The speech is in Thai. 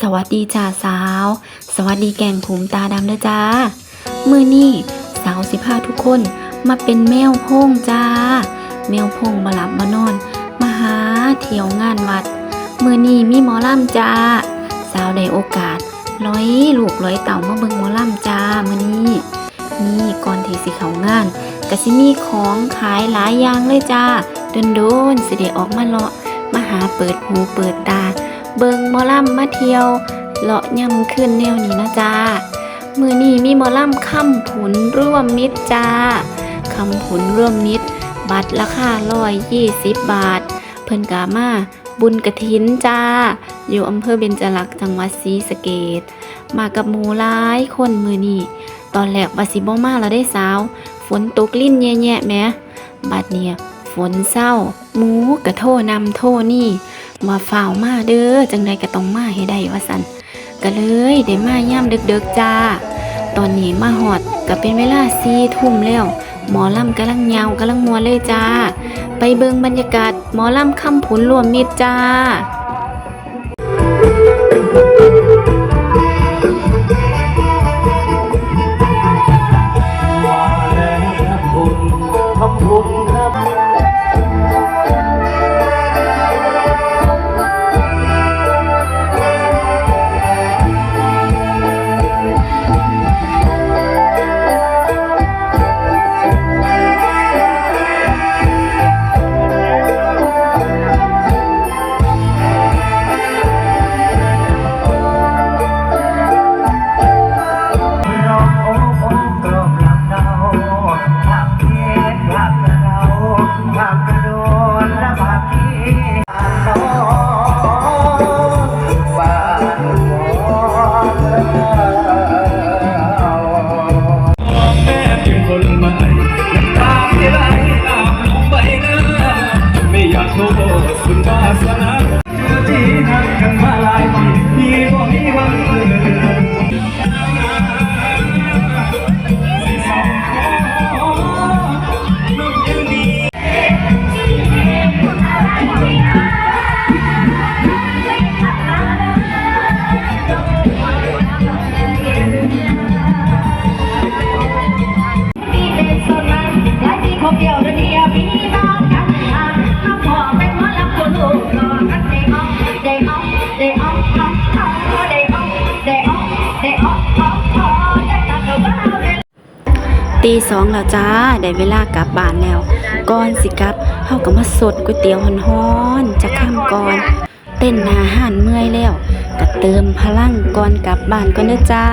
สวัสดีจ้าสาว สวัสดีแกงภูมิตาดำเด้อจ้า มือนี่สาวสิพาทุกคนมาเป็นแมวพงจ้า แมวพงมาหลับมานอน มาหาเที่ยวงานวัด มือนี่มีหมอลำจ้า สาวได้โอกาส ร้อยลูกร้อยเต่ามาเบิ่งหมอลำจ้ามือนี่นี่ก่อนที่สิเขางานก็สิมีของขายหลายอย่างเลยจ้าเดินโดนสิได้ออกมาเลาะมาหาเปิดหูเปิดตา เบิงมอลำมมาเที่ยวเลาะย่ำขึ้นแนวนี้นะจ้ามือนี้มีมอลำคำผุนร่วมมิตรจ้าคำผุนร่วมมิตร บัตรราคาร้อยยี่สิบบาท เพิ่นกามาบุญกระถินจ้า อยู่อำเภอเบญจลักษณ์จังหวัดศรีสะเกดมากับหมูหลายคนมือนี้ตอนแรกว่าสิบ่มาแล้วได้สาว ฝนตกลิ้นแย่ๆแหมบัดเนี่ยฝนเศร้าหมูกระโทนำโทนี่ ว่าฝ่าวมาเด้อจังใดก็ต้องมาให้ได้ว่าสันก็เลยได้มาย่ำดึกๆจ้า ตอนนี้มาหอดก็เป็นเวลาสี่ทุ่มแล้ว หมอลำกำลังยาวกำลังมัวเลยจ้า ไปเบิงบรรยากาศหมอลำคำผุนรวมมิตรจ้ามา ใหม่น้ำตาที่ไหลอาบลงใบหน้าไม่อยากโทษคุณวาสนา ตีสองแล้วจ้า ได้เวลากลับบ้านแล้วก่อนสิกลับเฮาก็มาสดก๋วยเตี๋ยวฮ้อนๆจะข้ามก่อน เต้นหนาหันเมื่อยแล้วก็เติมพลังก่อนกลับบ้านก่อนเด้อจ้า